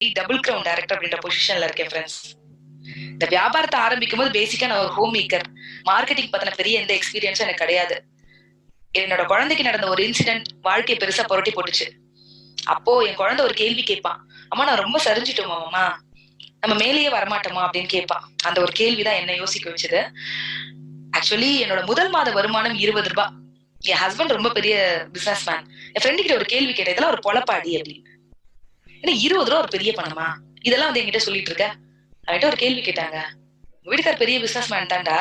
Double ground director அப்படின்ற பொசிஷன்ல இருக்கேன் ஃப்ரெண்ட்ஸ் இந்த வியாபாரத்தை ஆரம்பிக்கும் போது பேசிக்கா நான் ஒரு ஹோம் மேக்கர் மார்க்கெட்டிங் பத்தின பெரிய எந்த எக்ஸ்பீரியன்ஸும் எனக்கு கிடையாது. என்னோட குழந்தைக்கு நடந்த ஒரு இன்சிடென்ட் வாழ்க்கையை பெருசா புரட்டி போட்டுச்சு. அப்போ என் குழந்தை ஒரு கேள்வி கேட்பான். அம்மா நான் ரொம்ப சரிஞ்சிட்டோமா அம்மா நம்ம மேலேயே வரமாட்டோமா? அப்படின்னு கேட்பான். அந்த ஒரு கேள்விதான் என்ன யோசிக்க வச்சது. ஆக்சுவலி என்னோட முதல் மாத வருமானம் இருபது ரூபாய். என் ஹஸ்பண்ட் ரொம்ப பெரிய பிசினஸ் மேன் என் ஃப்ரெண்டு கிட்ட ஒரு கேள்வி கேட்டதுல ஒரு பொழப்பாடி அப்படின்னு. ஏன்னா இருபது ரூபா ஒரு பெரிய பணமா? இதெல்லாம் வந்து என்கிட்ட சொல்லிட்டு இருக்க. அவன்கிட்ட ஒரு கேள்வி கேட்டாங்க. வீட்டுக்கார் பெரிய பிசினஸ் மேன் தான்டா.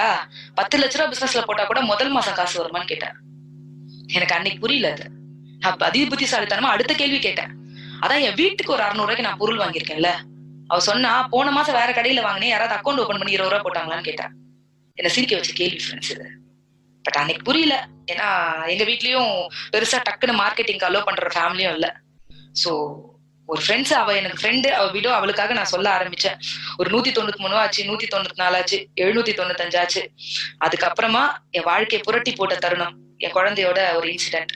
பத்து லட்ச ரூபா பிசினஸ்ல போட்டா கூட முதல் மாசம் காசு வருமான்னு கேட்டேன். எனக்கு அன்னைக்கு புரியல அது. நான் அதி புத்திசாலித்தனமா அடுத்த கேள்வி கேட்டேன். அதான் என் வீட்டுக்கு ஒரு அறுநூறு ரூபாய்க்கு நான் பொருள் வாங்கியிருக்கேன்ல. அவ சொன்னா போன மாசம் வேற கடையில வாங்கினேன். யாராவது அக்கௌண்ட் ஓபன் பண்ணி இருபது ரூபா போட்டாங்களான்னு கேட்டேன் என்ன சிரிக்க வச்ச கேள்வி ஃப்ரெண்ட்ஸ் இது. பட் அன்னைக்கு புரியல. ஏன்னா எங்க வீட்லயும் பெருசா டக்குன்னு மார்க்கெட்டிங் அலோ பண்ற ஃபேமிலியும் இல்ல. சோ ஒரு ஃப்ரெண்ட்ஸ் அவ எனக்கு ஃப்ரெண்டு அவ வீடோ அவளுக்காக நான் சொல்ல ஆரம்பிச்சேன். ஒரு நூத்தி தொண்ணூத்தி மூணு ஆச்சு நூத்தி தொண்ணூத்தி நாலாச்சு எழுநூத்தி தொண்ணூத்தஞ்சு ஆச்சு. அதுக்கப்புறமா என் வாழ்க்கையை புரட்டி போட்ட தருணம் என் குழந்தையோட ஒரு இன்சிடென்ட்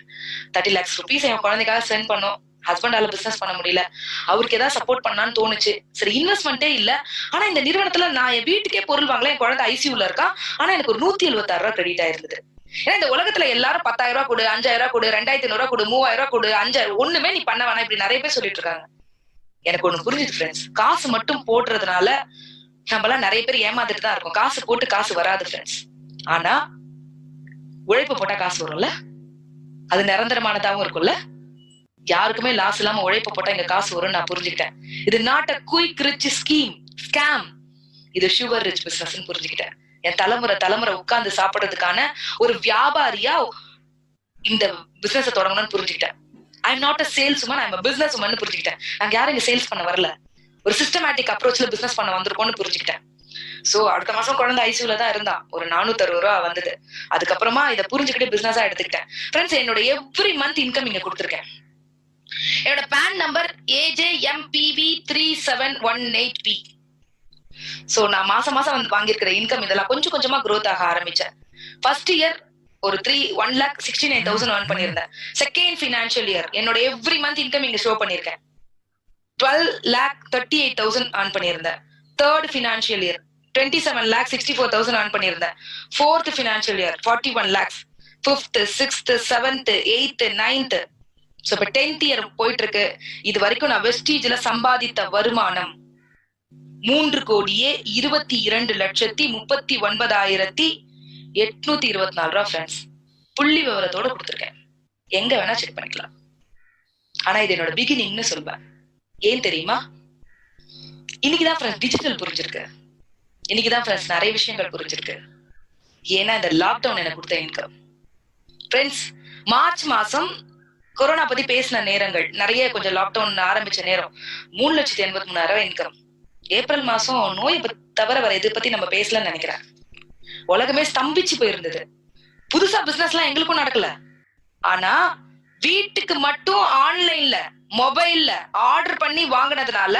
தேர்ட்டி லேக்ஸ் ருபீஸ் என் குழந்தைக்காக சென்ட் பண்ணோம். ஹஸ்பண்டால பிசினஸ் பண்ண முடியல. அவருக்கு ஏதாவது சப்போர்ட் பண்ணான்னு தோணுச்சு. சரி இன்வெஸ்ட்மெண்ட்டே இல்ல. ஆனா இந்த நிறுவனத்துல நான் என் வீட்டுக்கே பொருள் வாங்கல. என் குழந்தை ஐசியூல இருக்கா. ஆனா எனக்கு ஒரு நூத்தி எழுபத்தாறு ரூபாய் கிரெடிட் ஆயிருந்தது. ஏன்னா இந்த உலகத்துல எல்லாரும் பத்தாயிரம் ரூபாய் கொடு அஞ்சாயிரம் ரூபாய் கொடு ரெண்டாயிரத்தி ஐநூறு ரூபாய் கொடு மூவாயிரம் ரூபாய் கொடு அஞ்சாயிரம் ஒண்ணுமே நீ பண்ண வேணாம். இப்படி நிறைய பேர் சொல்லிட்டு இருக்காங்க. எனக்கு ஒண்ணு புரிஞ்சுது ஃப்ரெண்ட்ஸ் காசு மட்டும் போடுறதுனால நம்மளாம் நிறைய பேர் ஏமாந்துட்டு தான் இருக்கும். காசு போட்டு காசு வராது ஃப்ரெண்ட்ஸ் ஆனா உழைப்பு போட்டா காசு வரும்ல? அது நிரந்தரமானதாவும் இருக்கும்ல? யாருக்குமே லாஸ் இல்லாம உழைப்பு போட்டா இங்க காசு வரும்னு நான் புரிஞ்சுக்கிட்டேன். இது not a quick rich scheme scam இது சுகர் ரிச் பிசினஸ் புரிஞ்சுக்கிட்டேன். என் தலைமுறை தலைமுறை உட்கார்ந்து சாப்பிடுறதுக்கான ஒரு வியாபாரியா இந்த பிசினஸ் தொடங்கணும்னு புரிஞ்சுக்கிட்டேன். I am not a sales woman I'm business woman புரிஞ்சுக்கிட்டேன். நாங்க யாரும் இங்க சேல்ஸ் பண்ண வரல. ஒரு சிஸ்டமேட்டிக் அப்ரோச்ல பிசினஸ் பண்ண வந்திருக்கோம்னு புரிஞ்சுக்கிட்டேன். சோ அடுத்த மாசம் குழந்தை ஐசியூல தான் இருந்தான். ஒரு நானூத்தி அறுபது ரூபா வந்தது. அதுக்கப்புறமா இதை புரிஞ்சுக்கிட்டு பிசினஸா எடுத்துக்கிட்டேன். ஃப்ரெண்ட்ஸ் என்னோட எவ்ரி மந்த் இன்கம் இங்க கொடுத்துருக்கேன். என்னோட PAN number A J M P V three seven one eight P so நான் மாசம் மாசம் வந்து வாங்கியிருக்கிற இன்கம் இதெல்லாம் கொஞ்சம் கொஞ்சமா க்ரோத் ஆக ஆரம்பிச்சேன். ஃபர்ஸ்ட் இயர் ஒரு three one lakh sixty nine thousand earn பண்ணியிருந்தேன். செகண்ட் ஃபினான்ஷியல் இயர் என்னோட எவ்ரி மந்த் இன்கம் இங்க ஷோ பண்ணிருக்கேன் twelve lakh thirty eight thousand earn பண்ணியிருந்தேன். Third financial year twenty seven lakh sixty four thousand earn பண்ணியிருந்தேன். Fourth financial year forty one lakhs fifth sixth seventh eighth ninth so இப்போ tenth year போயிட்டு இருக்கு. இது வரைக்கும் நான் வெஸ்டீஜ்ல சம்பாதித்த வருமானம். மூன்று கோடியே இருபத்தி இரண்டு லட்சத்தி முப்பத்தி ஒன்பதாயிரத்தி எட்நூத்தி இருபத்தி நாலு ரூபா ஃப்ரெண்ட்ஸ் புள்ளி விவரத்தோட கொடுத்துருக்கேன். எங்க வேணா செக் பண்ணிக்கலாம். ஆனா இது என்னோட பிகினிங்னு சொல்வேன் ஏன் தெரியுமா? இன்னைக்குதான் ஃப்ரெண்ட்ஸ் டிஜிட்டல் புரிஞ்சிருக்கு. இன்னைக்குதான் ஃப்ரெண்ட்ஸ் நிறைய விஷயங்கள் புரிஞ்சிருக்கு. ஏன்னா இந்த லாக்டவுன் எனக்கு கொடுத்த இன்கம் ஃப்ரெண்ட்ஸ் மார்ச் மாசம் கொரோனா பத்தி பேசின நேரங்கள் நிறைய கொஞ்சம் லாக்டவுன் ஆரம்பிச்ச நேரம் மூணு லட்சத்தி எண்பத்தி மூணாயிரம் இன்கம் ஏப்ரல் மாசம் நோய் தவிர வர இதை பத்தி நம்ம பேசலன்னு நினைக்கிறேன். உலகமே ஸ்தம்பிச்சு போயிருந்தது. புதுசா பிசினஸ் எல்லாம் எங்களுக்கும் நடக்கல. ஆனா வீட்டுக்கு மட்டும் ஆன்லைன்ல மொபைல்ல ஆர்டர் பண்ணி வாங்கினதுனால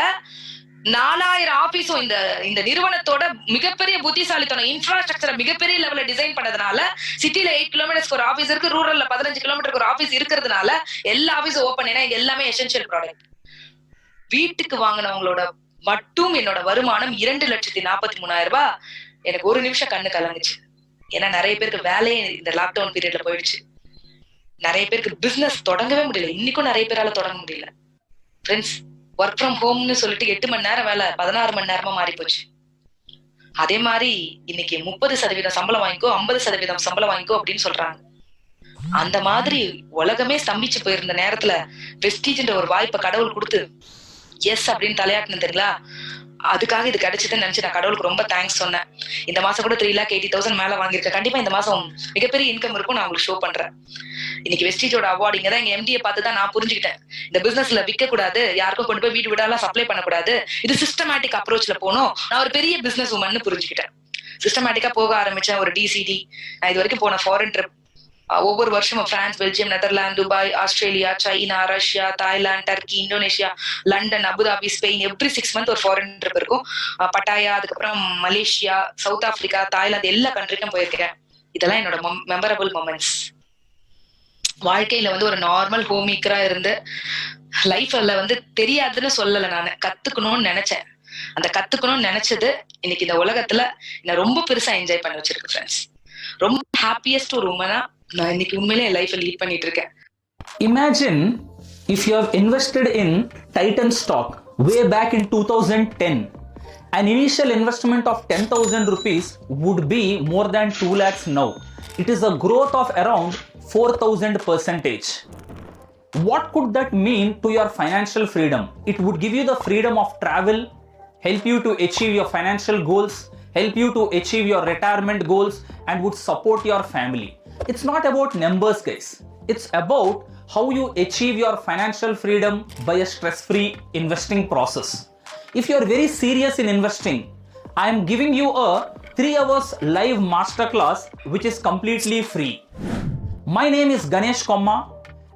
நாலாயிரம் ஆபீஸும் இந்த இந்த நிறுவனத்தோட மிகப்பெரிய புத்திசாலித்தனம் இன்ஃப்ராஸ்ட்ரக்சரை மிகப்பெரிய லெவல்ல டிசைன் பண்ணதுனால சிட்டில எயிட் கிலோமீட்டர்ஸ்க்கு ஒரு ஆபீஸ் இருக்கு ரூரல்ல பதினஞ்சு கிலோமீட்டருக்கு ஒரு ஆபீஸ் இருக்கிறதுனால எல்லா ஆபீஸும் ஓப்பன் ஏன்னா எல்லாமே எசென்ஷியல் ப்ராடக்ட் வீட்டுக்கு வாங்கினவங்களோட மட்டும் என்னோட வருமானம் இரண்டு லட்சத்தி நாற்பத்தி மூணாயிரம் ரூபாய் எனக்கு ஒரு நிமிஷம் கண்ணு கலங்குச்சு. ஏன்னா நிறைய பேருக்கு வேலையே இந்த லாக்டவுன் பீரியட்ல போயிடுச்சு. நிறைய பேருக்கு பிசினஸ் தொடங்கவே முடியல. இன்னைக்கும் நிறைய பேரால தொடங்க முடியல. ஃப்ரெண்ட்ஸ் ஒர்க் ஃப்ரம் ஹோம்னு சொல்லிட்டு எட்டு மணி நேரம் வேலை பதினாறு மணி நேரமா மாறி போச்சு. அதே மாதிரி இன்னைக்கு முப்பது சதவீதம் சம்பளம் வாங்கிக்கோ ஐம்பது சதவீதம் சம்பளம் வாங்கிக்கோ அப்படின்னு சொல்றாங்க. அந்த மாதிரி உலகமே ஸ்தம்பிச்சு போயிருந்த நேரத்துல வெஸ்டீஜ்ன்ற ஒரு வாய்ப்பை கடவுள் கொடுத்து எஸ் அப்படின்னு தலையாட்டினு தெரியல அதுக்காக இது கிடைச்சதுன்னு நினைச்சு நான் கடவுளுக்கு ரொம்ப தேங்க்ஸ் சொன்னேன். இந்த மாசம் கூட த்ரீ லேக் எயிட்டி தௌசண்ட் மேல வாங்கியிருக்கேன். கண்டிப்பா இந்த மாசம் மிகப்பெரிய இன்கம் இருக்கும் நான் உங்களுக்கு ஷோ பண்றேன். இன்னைக்கு வெஸ்டீஜோட அவார்டு இங்க தான் எங்க எம்டியை பார்த்து தான் நான் புரிஞ்சுக்கிட்டேன். இந்த பிசினஸ்ல விற்க கூடாது யாருக்கும் கொண்டு போய் வீடு வீடாலாம் சப்ளை பண்ணக்கூடாது இது சிஸ்டமேட்டிக் அப்ரோச்ல போகணும். நான் ஒரு பெரிய பிசினஸ் உமன் புரிஞ்சுக்கிட்டேன். சிஸ்டமேட்டிக்கா போக ஆரம்பிச்சேன் ஒரு டிசிடி நான் இது வரைக்கும் போன ஃபாரின் ட்ரிப் ஒவ்வொரு வருஷமும் France Belgium Netherlands Dubai Australia China Russia Thailand Turkey Indonesia London Abu Dhabi Spain every six month ஒரு ஃபாரின் ட்ரிப் இருக்கும். பட்டாயா அதுக்கப்புறம் மலேசியா சவுத் ஆப்பிரிக்கா தாய்லாந்து எல்லா கண்ட்ரிக்கும் போயிருக்கேன். இதெல்லாம் என்னோட மெமரபிள் மொமெண்ட்ஸ் வாழ்க்கையில வந்து ஒரு நார்மல் ஹோம் மேக்கரா இருந்து லைஃப்ல வந்து தெரியாதுன்னு சொல்லல நான். கத்துக்கணும்னு நினைச்சேன். அந்த கத்துக்கணும்னு நினைச்சது இன்னைக்கு இந்த உலகத்துல என்ன ரொம்ப பெருசா என்ஜாய் பண்ண வச்சிருக்கு ஃப்ரெண்ட்ஸ் ரொம்ப ஹாப்பியஸ்ட் ஒரு உமனா நான் இன்னைக்கு உண்மையிலே என் லைஃப் லீட் பண்ணிட்டு இருக்கேன் Imagine if you have invested in Titan stock way back in 2010. An initial investment of 10,000 rupees would be more than 2 lakhs now. It is a growth of around 4,000 percentage. What could that mean to your financial freedom? It would give you the freedom of travel, help you to achieve your financial goals, help you to achieve your retirement goals, and would support your family. It's not about numbers, guys. It's about how you achieve your financial freedom by a stress free investing process. If you are very serious in investing, I am giving you a 3 hours live masterclass which is completely free. My name is Ganesh Komma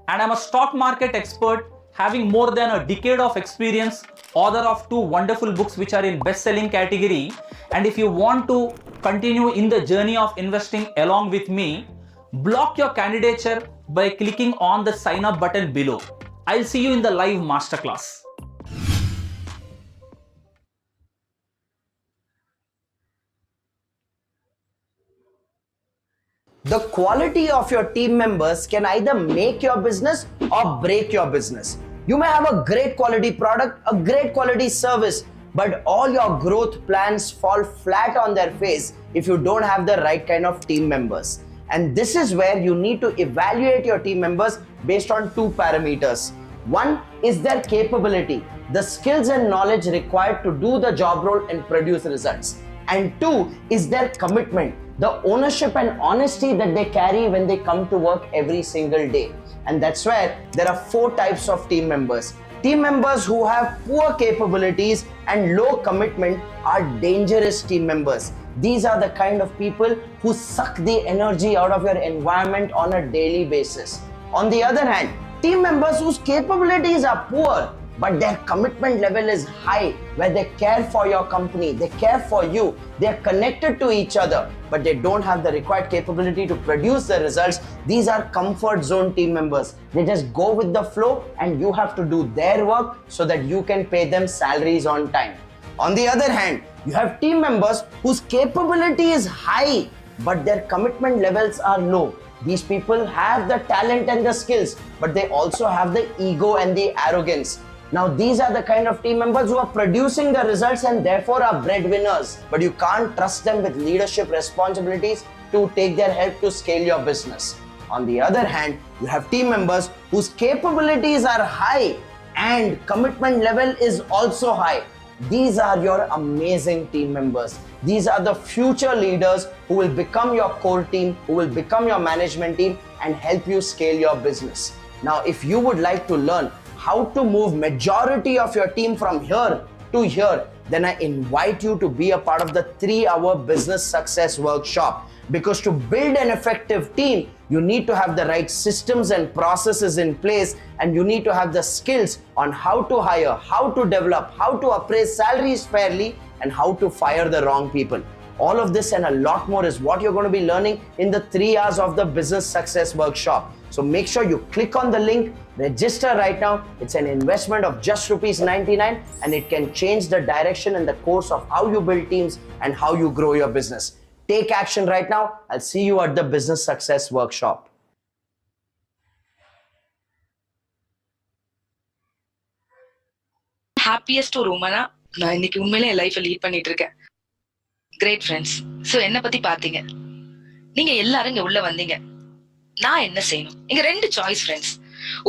and I'm a stock market expert having more than a decade of experience, author of two wonderful books which are in best selling category. And if you want to continue in the journey of investing along with me, block your candidature by clicking on the sign up button below. I'll see you in the live masterclass. The quality of your team members can either make your business or break your business. You may have a great quality product, a great quality service, but all your growth plans fall flat on their face if you don't have the right kind of team members. And this is where you need to evaluate your team members based on two parameters. One is their capability, the skills and knowledge required to do the job role and produce results. And two is their commitment, the ownership and honesty that they carry when they come to work every single day. And that's where there are four types of team members. Team members who have poor capabilities and low commitment are dangerous team members. These are the kind of people who suck the energy out of your environment on a daily basis. On the other hand, team members whose capabilities are poor but their commitment level is high where they care for your company they care for you they are connected to each other but they don't have the required capability to produce the results. These are comfort zone team members. They just go with the flow and you have to do their work so that you can pay them salaries on time on the other hand you have team members whose capability is high but their commitment levels are low these people have the talent and the skills but they also have the ego and the arrogance now, these are the kind of team members who are producing the results and therefore are breadwinners. But you can't trust them with leadership responsibilities to take their help to scale your business. On the other hand, you have team members whose capabilities are high and commitment level is also high. These are your amazing team members. These are the future leaders who will become your core team, who will become your management team and help you scale your business. Now, if you would like to learn how to move majority of your team from here to here then i invite you to be a part of the 3 hour business success workshop because to build an effective team you need to have the right systems and processes in place and you need to have the skills on how to hire how to develop how to appraise salaries fairly and how to fire the wrong people all of this and a lot more is what you're going to be learning in the 3 hours of the business success workshop so make sure you click on the link, register right now. It's an investment of just rupees 99 and it can change the direction and the course of how you build teams and how you grow your business. Take action right now. I'll see you at the business success workshop. Happiest ஒரு உமனா நான் இன்னைக்கு உண்மையிலே என் லைஃப்பை lead பண்ணிட்டு இருக்கேன் great friends so என்ன பத்தி பாத்தீங்க நீங்க எல்லாரும் இங்க உள்ள வந்தீங்க. நான் என்ன செய்யணும்? இங்க ரெண்டு சாய்ஸ் ஃப்ரெண்ட்ஸ்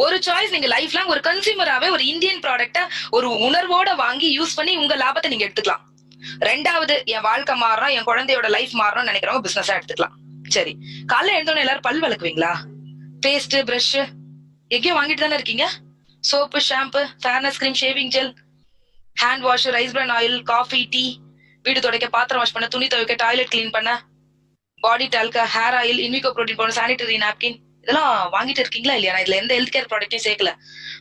ஒரு சாய்ஸ் நீங்க லைஃப் லாங் ஒரு கன்சியூமராவே ஒரு இந்தியன் ப்ராடக்ட்ட ஒரு உணர்வோட வாங்கி யூஸ் பண்ணி உங்க லாபத்தை நீங்க எடுத்துக்கலாம். ரெண்டாவது என் வாழ்க்கை மாறணும் என் குழந்தையோட லைஃப் மாறணும்னு நினைக்கிறவங்க பிசினஸா எடுத்துக்கலாம். சரி. காலைல எழுந்தோன்னு எல்லாரும் பல் வளர்க்குவீங்களா பேஸ்ட் பிரஷ் எங்கேயும் வாங்கிட்டு தானே இருக்கீங்க? Soap shampoo fairness cream shaving gel hand wash rice bran oil coffee tea வீடு துடைக்க பாத்திரம் வாஷ் பண்ண துணி துவைக்க டாய்லெட் கிளீன் பண்ண body talc hair oil Invigo protein போன சானிட்டரி நாப்கின் இதெல்லாம் வாங்கிட்டு இருக்கீங்களா இல்லையா? நான் இதுல எந்த ஹெல்த் கேர் ப்ராடக்ட்டையும் சேர்க்கல.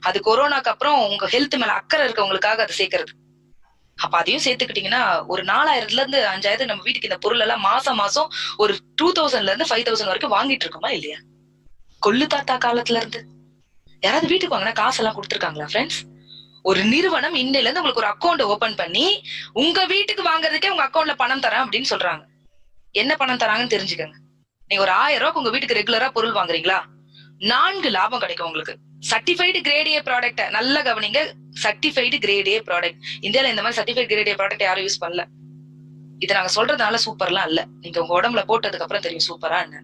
அது கொரோனாக்கு அப்புறம் உங்க ஹெல்த் மேல அக்கறை இருக்கவங்களுக்காக அதை சேர்க்கறது. அப்ப அதையும் சேர்த்துக்கிட்டீங்கன்னா ஒரு நாலாயிரத்துல இருந்து அஞ்சாயிரத்து நம்ம வீட்டுக்கு இந்த பொருள் எல்லாம் மாசம் மாசம் ஒரு டூ தௌசண்ட்ல இருந்து ஃபைவ் தௌசண்ட் வரைக்கும் வாங்கிட்டு இருக்கோமா இல்லையா? கொள்ளு தாத்தா காலத்துல இருந்து. யாராவது வீட்டுக்கு வாங்கினா காசெல்லாம் கொடுத்துருக்காங்களா ஃப்ரெண்ட்ஸ் ஒரு நிறுவனம் இன்னையில இருந்து உங்களுக்கு ஒரு அக்கௌண்ட் ஓபன் பண்ணி உங்க வீட்டுக்கு வாங்குறதுக்கே உங்க அக்கௌண்ட்ல பணம் தரேன் அப்படின்னு சொல்றாங்க. என்ன பணம் தராங்கன்னு தெரிஞ்சுக்கங்க. நீங்க ஒரு ஆயிரம் ரூபாய்க்கு உங்க வீட்டுக்கு ரெகுலரா பொருள் வாங்குறீங்களா? நான்கு லாபம் கிடைக்கும் உங்களுக்கு. சர்டிஃபைடு கிரேட் ஏ ப்ராடக்ட் நல்லா கவனிங்க. சர்டிஃபைடு கிரேட் ஏ ப்ராடக்ட் இந்தியால இந்த மாதிரி சர்டிஃபைட் கிரேட் ஏ ப்ராடக்ட் யாரும் யூஸ் பண்ணல. இதை நாங்க சொல்றதுனால சூப்பர்லாம் இல்ல. நீங்க உங்க உடம்புல போட்டதுக்கு அப்புறம் தெரியும் சூப்பரா என்ன.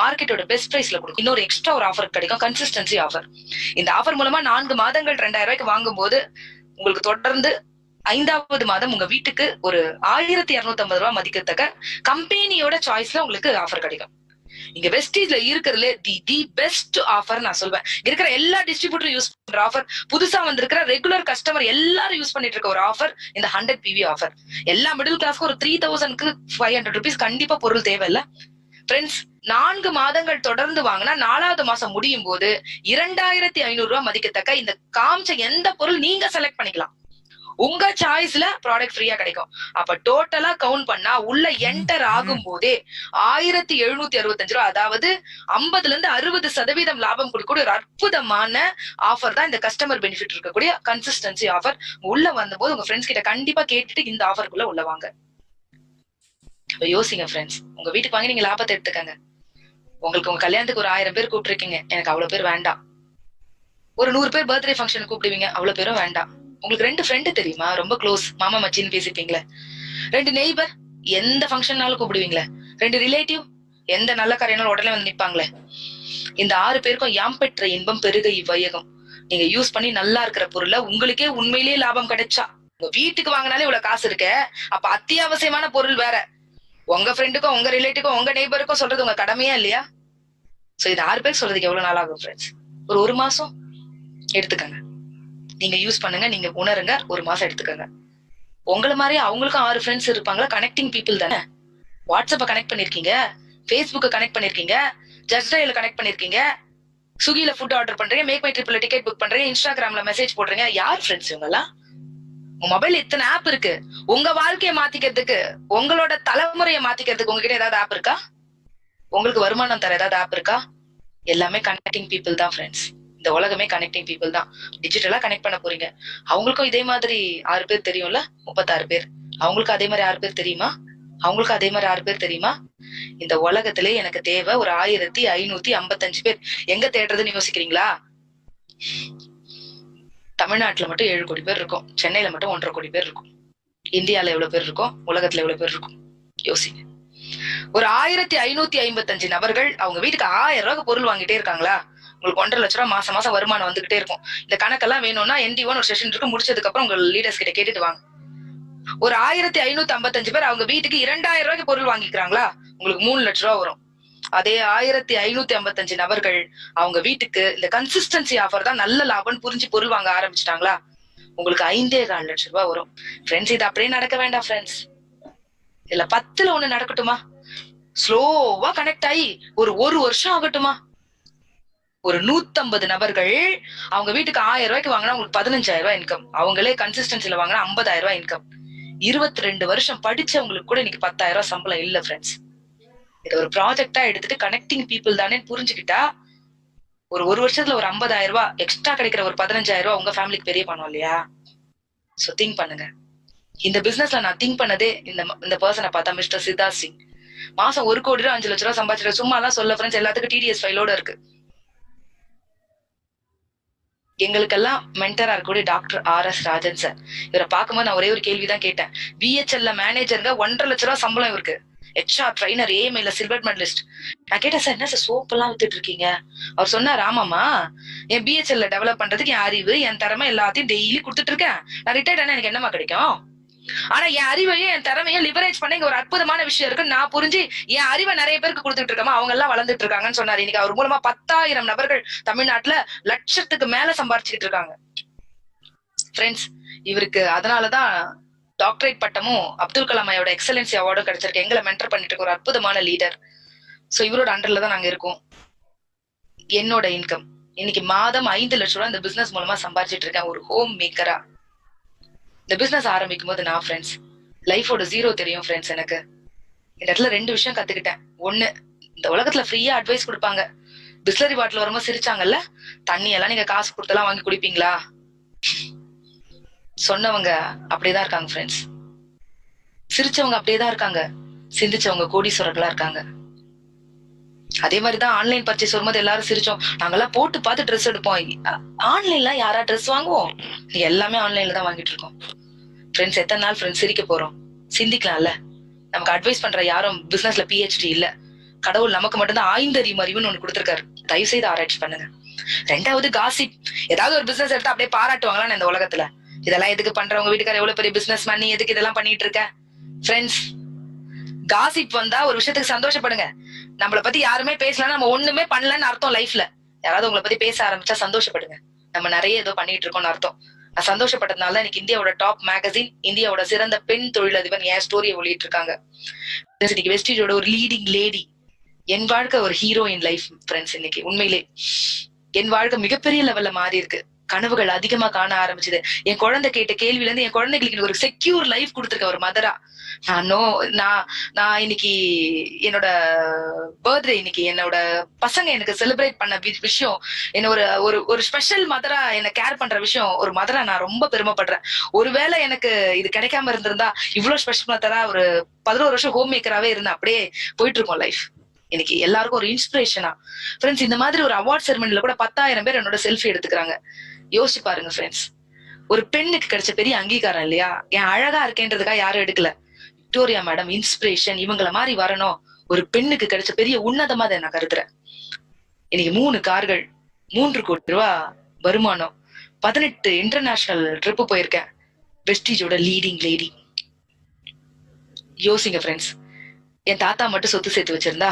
மார்க்கெட்டோட பெஸ்ட் பிரைஸ்ல கொடுக்கும். இன்னொரு எக்ஸ்ட்ரா ஒரு ஆஃபர் கிடைக்கும். கன்சிஸ்டன்சி ஆஃபர் இந்த ஆஃபர் மூலமா நான்கு மாதங்கள் ரெண்டாயிரம் ரூபாய்க்கு வாங்கும்போது உங்களுக்கு தொடர்ந்து ஐந்தாவது மாதம் உங்க வீட்டுக்கு ஒரு ஆயிரத்தி இருநூத்தி ஐம்பது ரூபாய் மதிக்கத்தக்க கம்பெனியோட சாய்ஸ்ல உங்களுக்கு ஆஃபர் கிடைக்கும். இங்க வெஸ்டீஜ்ல இருக்கிறதுல தி தி பெஸ்ட் ஆஃபர் நான் சொல்வேன். இருக்கிற எல்லா டிஸ்ட்ரிபியூட்டரும் யூஸ் பண்ற ஆஃபர் புதுசா வந்திருக்கிற ரெகுலர் கஸ்டமர் எல்லாரும் யூஸ் பண்ணிட்டு இருக்க ஒரு ஆஃபர் இந்த ஹண்ட்ரட் பிவி ஆஃபர் எல்லா மிடில் கிளாஸ்க்கு ஒரு த்ரீ தௌசண்ட்க்கு ஃபைவ் ஹண்ட்ரட் ருபீஸ் கண்டிப்பா பொருள் தேவையில்ல. ஃப்ரெண்ட்ஸ் நான்கு மாதங்கள் தொடர்ந்து வாங்கினா நாலாவது மாசம் முடியும் போது இரண்டாயிரத்தி ஐநூறு ரூபாய் மதிக்கத்தக்க இந்த காமிச்ச எந்த பொருள் நீங்க செலக்ட் பண்ணிக்கலாம். உங்க சாய்ஸ்ல ப்ராடக்ட் ஃப்ரீயா கிடைக்கும். அப்ப டோட்டலா கவுண்ட் பண்ணா உள்ள என்டர் ஆகும் போதே ஆயிரத்தி எழுநூத்தி அறுபத்தஞ்சு ரூபா அதாவது ஐம்பதுல இருந்து அறுபது சதவீதம் லாபம் கொடுக்கக்கூடிய ஒரு அற்புதமான ஆஃபர் தான் இந்த கஸ்டமர் பெனிஃபிட் இருக்கக்கூடிய கன்சிஸ்டன்சி ஆஃபர் உள்ள வந்தபோது உங்க ஃப்ரெண்ட்ஸ் கிட்ட கண்டிப்பா கேட்டுட்டு இந்த ஆஃபருக்குள்ள உள்ள வாங்க. யோசிங்க ஃப்ரெண்ட்ஸ் உங்க வீட்டுக்கு வாங்கி நீங்க லாபத்தை எடுத்துக்கங்க. உங்களுக்கு உங்க கல்யாணத்துக்கு ஒரு ஆயிரம் பேர் கூப்பிட்டுருக்கீங்க எனக்கு அவ்வளவு பேர் வேண்டாம். ஒரு நூறு பேர் பர்த்டே ஃபங்க்ஷன் கூப்பிடுவீங்க அவ்வளவு பேரும் வேண்டாம். உங்களுக்கு ரெண்டு ஃப்ரெண்டு தெரியுமா? ரொம்ப க்ளோஸ் மாமா மச்சின்னு பேசிப்பீங்களே. ரெண்டு நெய்பர் எந்த ஃபங்க்ஷன்னாலும் கூப்பிடுவீங்களே. ரெண்டு ரிலேட்டிவ் எந்த நல்ல காரியனாலும் உடனே வந்து நிப்பாங்களே. இந்த ஆறு பேருக்கும் யாம் பெற்ற இன்பம் பெருக இவ்வையகம். நீங்க யூஸ் பண்ணி நல்லா இருக்கிற பொருளை உங்களுக்கே உண்மையிலேயே லாபம் கிடைச்சா. உங்க வீட்டுக்கு வாங்கினாலே இவ்வளவு காசு இருக்க. அப்ப அத்தியாவசியமான பொருள் வேற. உங்க ஃப்ரெண்டுக்கும் உங்க ரிலேட்டிவ்க்கும் உங்க நெய்பருக்கும் சொல்றது உங்க கடமையா இல்லையா? சோ இது ஆறு பேர் சொல்றதுக்கு எவ்வளவு நாள் ஆகும் ஃப்ரெண்ட்ஸ் ஒரு ஒரு மாசம் எடுத்துக்கங்க. நீங்க யூஸ் பண்ணுங்க நீங்க உணருங்க ஒரு மாசம் எடுத்துக்கோங்க. உங்களை மாதிரி அவங்களுக்கும் ஆறு ஃப்ரெண்ட்ஸ் இருப்பாங்களா? கனெக்டிங் பீப்புள் தானே? வாட்ஸ்அப்பை கனெக்ட் பண்ணிருக்கீங்க? ஃபேஸ்புக்கை கனெக்ட் பண்ணிருக்கீங்க? ஜஸ்ட் கனெக்ட் பண்ணிருக்கீங்க? ஸ்விக்கில ஃபுட் ஆர்டர் பண்றீங்க மேக் மை ட்ரிப்ல டிக்கெட் புக் பண்றீங்க இன்ஸ்டாகிராம்ல மெசேஜ் போடுறீங்க. யார் ஃப்ரெண்ட்ஸ் இவங்கெல்லாம்? உங்க மொபைல் இத்தனை ஆப் இருக்கு. உங்க வாழ்க்கையை மாத்திக்கிறதுக்கு உங்களோட தலைமுறையை மாத்திக்கிறதுக்கு உங்ககிட்ட ஏதாவது ஆப் இருக்கா? உங்களுக்கு வருமானம் தர ஏதாவது ஆப் இருக்கா? எல்லாமே கனெக்டிங் பீப்புள் தான் ஃப்ரெண்ட்ஸ் இந்த உலகமே கனெக்டிங் பீப்புள் தான். டிஜிட்டலா கனெக்ட் பண்ண போறீங்க. அவங்களுக்கும் இதே மாதிரி ஆறு பேர் தெரியும்ல? முப்பத்தாறு பேர். அவங்களுக்கு அதே மாதிரி ஆறு பேர் தெரியுமா? அவங்களுக்கு அதே மாதிரி ஆறு பேர் தெரியுமா? இந்த உலகத்திலே எனக்கு தேவை ஒரு ஆயிரத்தி ஐநூத்தி ஐம்பத்தஞ்சு பேர். எங்க தேடுறதுன்னு யோசிக்கிறீங்களா? தமிழ்நாட்டுல மட்டும் ஏழு கோடி பேர் இருக்கும். சென்னையில மட்டும் ஒன்றரை கோடி பேர் இருக்கும். இந்தியால எவ்வளவு பேர் இருக்கும்? உலகத்துல எவ்வளவு பேர் இருக்கும்? யோசிங்க. ஒரு ஆயிரத்தி ஐநூத்தி ஐம்பத்தஞ்சு நபர்கள் அவங்க வீட்டுக்கு ஆயிரம் ரூபாய்க்கு பொருள் வாங்கிட்டே இருக்காங்களா? உங்களுக்கு ஒன்றரை லட்ச ரூபா மாசம் மாசம் வருமானம் வந்துகிட்டே இருக்கும். இந்த கணக்கெல்லாம் வேணும்னா என்டி ஒன் ஒரு செஷன் இருக்கு முடிச்சதுக்கு அப்புறம் உங்க லீடர்ஸ் கிட்ட கேட்டுட்டு வாங்க. ஒரு ஆயிரத்தி ஐநூத்தி ஐம்பத்தஞ்சு பேர் அவங்க வீட்டுக்கு இரண்டாயிரம் ரூபாய்க்கு பொருள் வாங்கிக்கிறாங்களா? உங்களுக்கு மூணு லட்ச ரூபா வரும். அதே ஆயிரத்தி ஐநூத்தி ஐம்பத்தஞ்சு நபர்கள் அவங்க வீட்டுக்கு இந்த கன்சிஸ்டன்சி ஆஃபர் தான் நல்ல லாபம்னு புரிஞ்சு பொருள் வாங்க ஆரம்பிச்சிட்டாங்களா? உங்களுக்கு ஐந்தே கால் லட்சம் ரூபாய் வரும். ஃப்ரெண்ட்ஸ் இது அப்படியே நடக்க வேண்டாம் ஃப்ரெண்ட்ஸ் இல்ல பத்துல ஒண்ணு நடக்கட்டுமா? ஸ்லோவா கனெக்ட் ஆகி ஒரு ஒரு வருஷம் ஆகட்டுமா? ஒரு நூத்தம்பது நபர்கள் அவங்க வீட்டுக்கு ஆயிரம் ரூபாய்க்கு வாங்கினா உங்களுக்கு பதினஞ்சாயிரம் ரூபாய் இன்கம் அவங்களே கன்சிஸ்டன்சில வாங்கினா ஐம்பதாயிரம் ரூபாய் இன்கம் இருபத்தி ரெண்டு வருஷம் படிச்சவங்களுக்கு கூட இன்னைக்கு பத்தாயிரம் ரூபாய் சம்பளம் இல்ல ஃப்ரெண்ட்ஸ் இதை ஒரு ப்ராஜெக்டா எடுத்துட்டு கனெக்டிங் பீப்புள் தானே புரிஞ்சுக்கிட்டா ஒரு ஒரு வருஷத்துல ஒரு ஐம்பதாயிரம் ரூபாய் எக்ஸ்ட்ரா கிடைக்கிற ஒரு பதினஞ்சாயிரம் ரூபாய் உங்க ஃபேமிலிக்கு பெரிய பணம் இல்லையா? சோ திங்க் பண்ணுங்க. இந்த பிசினஸ்ல நான் திங்க் பண்ணதே இந்த இந்த பர்சனை பார்த்தா மிஸ்டர் சித்தார்த் சிங். மாசம் ஒரு கோடி ரூபா அஞ்சு லட்ச ரூபா சம்பாதிச்சிருக்க சும்மா எல்லாம் சொல்ல ஃப்ரெண்ட்ஸ் எல்லாத்துக்கும் டிடிஎஸ் ஃபைலோட இருக்கு. எங்களுக்கெல்லாம் மென்டரா இருக்கக்கூடிய doctor R S Rajan sir இவரை பார்க்கும்போது நான் ஒரே ஒரு கேள்விதான் கேட்டேன். பிஹெச்எல்ல மேனேஜருங்க ஒன்றரை லட்ச ரூபா சம்பளம் இவருக்கு. ஹெச்ஆர் ட்ரைனர் ஏஎம்ஐல சில்வர் மெடலிஸ்ட் நான் கேட்டேன் சார் என்ன சார் சோப் எல்லாம் வித்துட்டு இருக்கீங்க? அவர் சொன்னார் ஆமாமா என் பிஹெச்எல்ல டெவலப் பண்றதுக்கு என் அறிவு என் திறமை எல்லாத்தையும் டெய்லி கொடுத்துட்டு இருக்கேன். நான் ரிட்டையர்ட் ஆனா எனக்கு என்னமா கிடைக்கும்? ஆனா என் அறிவையும் என் திறமையும் லிவரேஜ் பண்ண இங்க ஒரு அற்புதமான விஷயம் இருக்கு. நான் புரிஞ்சு என் அறிவை நிறைய பேருக்கு கொடுத்துட்டு இருக்கமா அவங்க எல்லாம் வளர்ந்துட்டு இருக்காங்கன்னு சொன்னாரு. இன்னைக்கு அவர் மூலமா பத்தாயிரம் நபர்கள் தமிழ்நாட்டுல லட்சத்துக்கு மேல சம்பாரிச்சுக்கிட்டு இருக்காங்க. ஃப்ரெண்ட்ஸ் இவருக்கு அதனாலதான் டாக்டரேட் பட்டமும் அப்துல் கலாம் ஐயோட எக்ஸலன்சி அவார்டும் கிடைச்சிருக்கு. எங்களை மென்டர் பண்ணிட்டு இருக்க ஒரு அற்புதமான லீடர் சோ இவரோட அண்டர்ல தான் நாங்க இருக்கோம். என்னோட இன்கம் இன்னைக்கு மாதம் ஐந்து லட்சம் ரூபாய் இந்த பிசினஸ் மூலமா சம்பாரிச்சிட்டு இருக்கேன். ஒரு ஹோம் மேக்கரா இந்த பிசினஸ் ஆரம்பிக்கும் போது நான் ஃப்ரெண்ட்ஸ் லைஃபோட ஜீரோ தெரியும் ஃப்ரெண்ட்ஸ் எனக்கு. இந்த இடத்துல ரெண்டு விஷயம் கத்துக்கிட்டேன். ஒண்ணு இந்த உலகத்துல ஃப்ரீயா அட்வைஸ் கொடுப்பாங்க. பிஸ்லரி பாட்டில் வரும்போது சிரிச்சாங்கல்ல? தண்ணி எல்லாம் நீங்க காசு கொடுத்தெல்லாம் வாங்கி குடிப்பீங்களா? சொன்னவங்க அப்படியேதான் இருக்காங்க ஃப்ரெண்ட்ஸ் சிரிச்சவங்க அப்படியேதான் இருக்காங்க. சிந்திச்சவங்க கோடீஸ்வரர்களா இருக்காங்க. அதே மாதிரிதான் ஆன்லைன் பர்ச்சேஸ் வரும்போது எல்லாரும் சிரிச்சோம். நாங்கெல்லாம் போட்டு பார்த்து ட்ரெஸ் எடுப்போம். ஆன்லைன்ல யாரா ட்ரெஸ் வாங்குவோம்? எல்லாமே ஆன்லைன்ல தான் வாங்கிட்டு இருக்கோம். ஃப்ரெண்ட்ஸ் எத்தனை நாள் ஃப்ரெண்ட்ஸ் சிரிக்க போறோம்? சிந்திக்கலாம்ல. நமக்கு அட்வைஸ் பண்ற யாரும் பிசினஸ்ல பிஹெச்டி இல்ல. கடவுள் நமக்கு மட்டும்தான் ஆய்ந்தறியும் அறிவுன்னு ஒண்ணு கொடுத்துருக்காரு. தயவு செய்து ஆராய்ச்சி பண்ணுங்க. ரெண்டாவது காசிப் ஏதாவது ஒரு பிசினஸ் எடுத்து அப்படியே பாராட்டுவாங்களா இந்த உலகத்துல. இதெல்லாம் எதுக்கு பண்ற? உங்க வீட்டுக்கார எவ்வளவு பெரிய பிசினஸ் பண்ணி எதுக்கு இதெல்லாம் பண்ணிட்டு இருக்க? ஃப்ரெண்ட்ஸ் காசிப் வந்தா ஒரு விஷயத்துக்கு சந்தோஷப்படுங்க. நம்மள பத்தி யாருமே பேசலன்னா நம்ம ஒண்ணுமே பண்ணலன்னு அர்த்தம் லைஃப்ல யாராவது உங்களை பத்தி பேச ஆரம்பிச்சா சந்தோஷப்படுங்க. நம்ம நிறைய ஏதோ பண்ணிட்டு இருக்கோம்னு அர்த்தம். நான் சந்தோஷப்பட்டதுனால தான் இன்னைக்கு இந்தியாவோட டாப் மேகசின் இந்தியாவோட சிறந்த பெண் தொழிலதிபர் என் ஸ்டோரியை வெளியிட்டு இருக்காங்க. இன்னைக்கு வெஸ்டீஜோட ஒரு லீடிங் லேடி என் வாழ்க்கை ஒரு ஹீரோ இன் லைஃப் ஃப்ரெண்ட்ஸ் இன்னைக்கு உண்மையிலே. என் வாழ்க்கை மிகப்பெரிய லெவல்ல மாறி இருக்கு. கனவுகள் அதிகமா காண ஆரம்பிச்சது. என் குழந்தை கேட்ட கேள்வில இருந்து என் குழந்தைகளுக்கு ஒரு செக்யூர் லைஃப் கொடுத்துருக்க ஒரு மதரா நான் நோ நான் நான் இன்னைக்கு என்னோட பர்த்டே இன்னைக்கு என்னோட பசங்க எனக்கு செலிப்ரேட் பண்ண விஷயம் என்ன ஒரு ஒரு ஒரு ஸ்பெஷல் மதரா என்ன கேர் பண்ற விஷயம் ஒரு மதரா நான் ரொம்ப பெருமைப்படுறேன். ஒருவேளை எனக்கு இது கிடைக்காம இருந்திருந்தா இவ்வளவு ஸ்பெஷல் மதரா ஒரு பதினோரு வருஷம் ஹோம் மேக்கராவே இருந்தேன் அப்படியே போயிட்டு இருக்கோம் லைஃப் இன்னைக்கு எல்லாருக்கும் ஒரு இன்ஸ்பிரேஷனா ஃப்ரெண்ட்ஸ் இந்த மாதிரி ஒரு அவார்ட் செரமனில கூட பத்தாயிரம் பேர் என்னோட செல்ஃபி எடுத்துக்கிறாங்க. யோசிச்சு பாருங்க ஃப்ரெண்ட்ஸ் ஒரு பெண்ணுக்கு கிடைச்ச பெரிய அங்கீகாரம் இல்லையா? என் அழகா இருக்கேன்றதுக்காக யாரும் எடுக்கல. விக்டோரியா மேடம் இன்ஸ்பிரேஷன் இவங்கள மாதிரி வரணும். ஒரு பெண்ணுக்கு கிடைச்ச பெரிய உன்னதமா அதை நான் கருதுறேன். இன்னைக்கு மூணு கார்கள் மூன்று கோடி ரூபா வருமானம். பதினெட்டு இன்டர்நேஷனல் ட்ரிப்பு போயிருக்கேன். வெஸ்டீஜோட லீடிங் லேடி யோசிங்க ஃப்ரெண்ட்ஸ் என் தாத்தா மட்டும் சொத்து சேர்த்து வச்சிருந்தா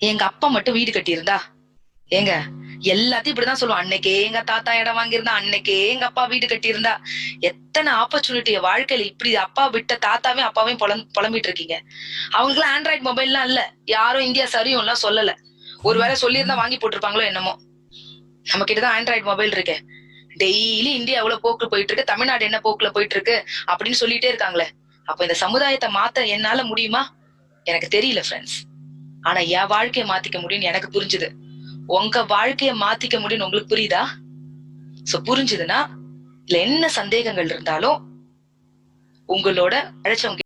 எங்க அப்பா மட்டும் வீடு கட்டியிருந்தா ஏங்க எல்லாத்தையும் இப்படிதான் சொல்லுவோம் அன்னைக்கே எங்க தாத்தா இடம் வாங்கியிருந்தா அன்னைக்கே எங்க அப்பா வீடு கட்டியிருந்தா. எத்தனை ஆப்பர்ச்சுனிட்டிய வாழ்க்கையில இப்படி அப்பா விட்ட தாத்தாவே அப்பாவையும் புலம் புலம்பிட்டு இருக்கீங்க அவங்களுக்குலாம் ஆண்ட்ராய்டு மொபைல்லாம் இல்ல. யாரும் இந்தியா சரியும் எல்லாம் சொல்லல. ஒருவேளை சொல்லியிருந்தா வாங்கி போட்டிருப்பாங்களோ என்னமோ. நம்ம கிட்டதான் ஆண்ட்ராய்டு மொபைல் இருக்கு. டெய்லி இந்தியா எவ்வளவு போக்கு போயிட்டு இருக்கு தமிழ்நாடு என்ன போக்குல போயிட்டு இருக்கு அப்படின்னு சொல்லிட்டே இருக்காங்களே. அப்ப இந்த சமுதாயத்தை மாத்த என்னால முடியுமா? எனக்கு தெரியல ஃப்ரெண்ட்ஸ் ஆனா என் வாழ்க்கையை மாத்திக்க முடியும்னு எனக்கு புரிஞ்சுது. உங்க வாழ்க்கைய மாத்திக்க முடியும்னு உங்களுக்கு புரியுதா? சோ புரிஞ்சுதுன்னா இல்ல என்ன சந்தேகங்கள் இருந்தாலும் உங்களோட அழைச்சவங்க